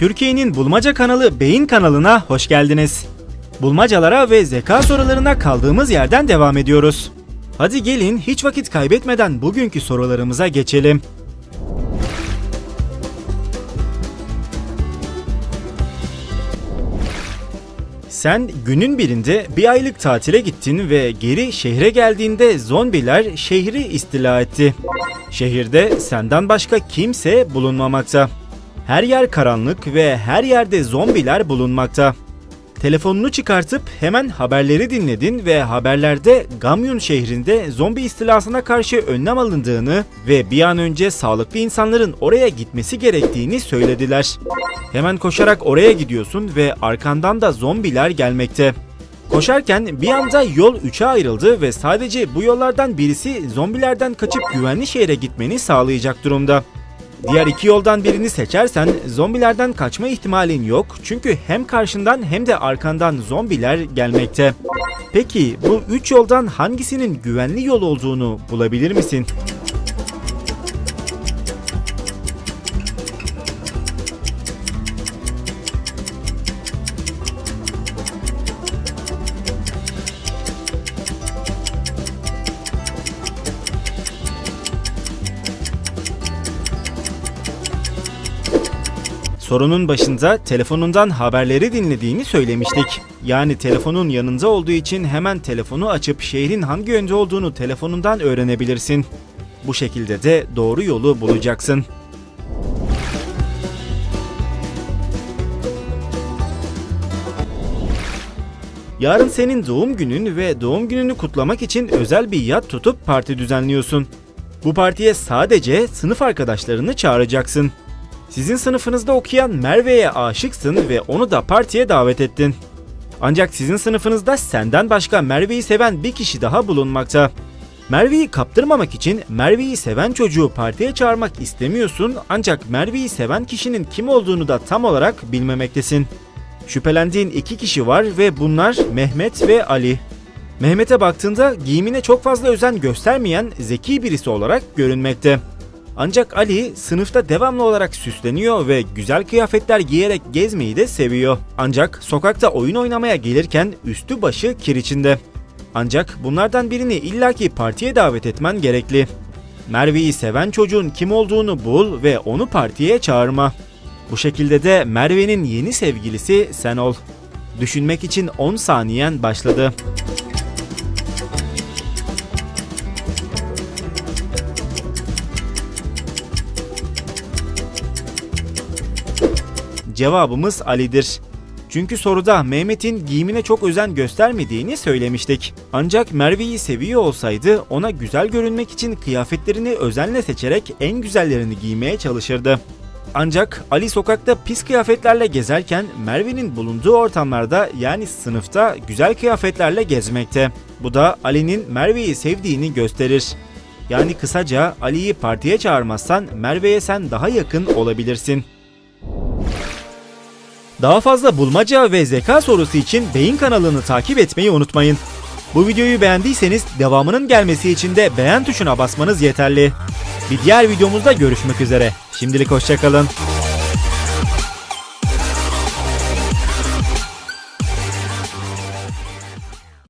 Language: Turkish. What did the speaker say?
Türkiye'nin bulmaca kanalı Beyin kanalına hoş geldiniz. Bulmacalara ve zeka sorularına kaldığımız yerden devam ediyoruz. Hadi gelin hiç vakit kaybetmeden bugünkü sorularımıza geçelim. Sen günün birinde bir aylık tatile gittin ve geri şehre geldiğinde zombiler şehri istila etti. Şehirde senden başka kimse bulunmamakta. Her yer karanlık ve her yerde zombiler bulunmakta. Telefonunu çıkartıp hemen haberleri dinledin ve haberlerde Gamyun şehrinde zombi istilasına karşı önlem alındığını ve bir an önce sağlıklı insanların oraya gitmesi gerektiğini söylediler. Hemen koşarak oraya gidiyorsun ve arkandan da zombiler gelmekte. Koşarken bir anda yol üçe ayrıldı ve sadece bu yollardan birisi zombilerden kaçıp güvenli şehre gitmeni sağlayacak durumda. Diğer iki yoldan birini seçersen zombilerden kaçma ihtimalin yok çünkü hem karşından hem de arkandan zombiler gelmekte. Peki bu üç yoldan hangisinin güvenli yol olduğunu bulabilir misin? Sorunun başında telefonundan haberleri dinlediğini söylemiştik. Yani telefonun yanında olduğu için hemen telefonu açıp şehrin hangi yönde olduğunu telefonundan öğrenebilirsin. Bu şekilde de doğru yolu bulacaksın. Yarın senin doğum günün ve doğum gününü kutlamak için özel bir yat tutup parti düzenliyorsun. Bu partiye sadece sınıf arkadaşlarını çağıracaksın. Sizin sınıfınızda okuyan Merve'ye aşıksın ve onu da partiye davet ettin. Ancak sizin sınıfınızda senden başka Merve'yi seven bir kişi daha bulunmakta. Merve'yi kaptırmamak için Merve'yi seven çocuğu partiye çağırmak istemiyorsun ancak Merve'yi seven kişinin kim olduğunu da tam olarak bilmemektesin. Şüphelendiğin iki kişi var ve bunlar Mehmet ve Ali. Mehmet'e baktığında giyimine çok fazla özen göstermeyen zeki birisi olarak görünmekte. Ancak Ali sınıfta devamlı olarak süsleniyor ve güzel kıyafetler giyerek gezmeyi de seviyor. Ancak sokakta oyun oynamaya gelirken üstü başı kir içinde. Ancak bunlardan birini illaki partiye davet etmen gerekli. Merve'yi seven çocuğun kim olduğunu bul ve onu partiye çağırma. Bu şekilde de Merve'nin yeni sevgilisi sen ol. Düşünmek için 10 saniyen başladı. Cevabımız Ali'dir. Çünkü soruda Mehmet'in giyimine çok özen göstermediğini söylemiştik. Ancak Merve'yi seviyor olsaydı ona güzel görünmek için kıyafetlerini özenle seçerek en güzellerini giymeye çalışırdı. Ancak Ali sokakta pis kıyafetlerle gezerken Merve'nin bulunduğu ortamlarda yani sınıfta güzel kıyafetlerle gezmekte. Bu da Ali'nin Merve'yi sevdiğini gösterir. Yani kısaca Ali'yi partiye çağırmazsan Merve'ye sen daha yakın olabilirsin. Daha fazla bulmaca ve zeka sorusu için Beyin kanalını takip etmeyi unutmayın. Bu videoyu beğendiyseniz devamının gelmesi için de beğen tuşuna basmanız yeterli. Bir diğer videomuzda görüşmek üzere. Şimdilik hoşçakalın.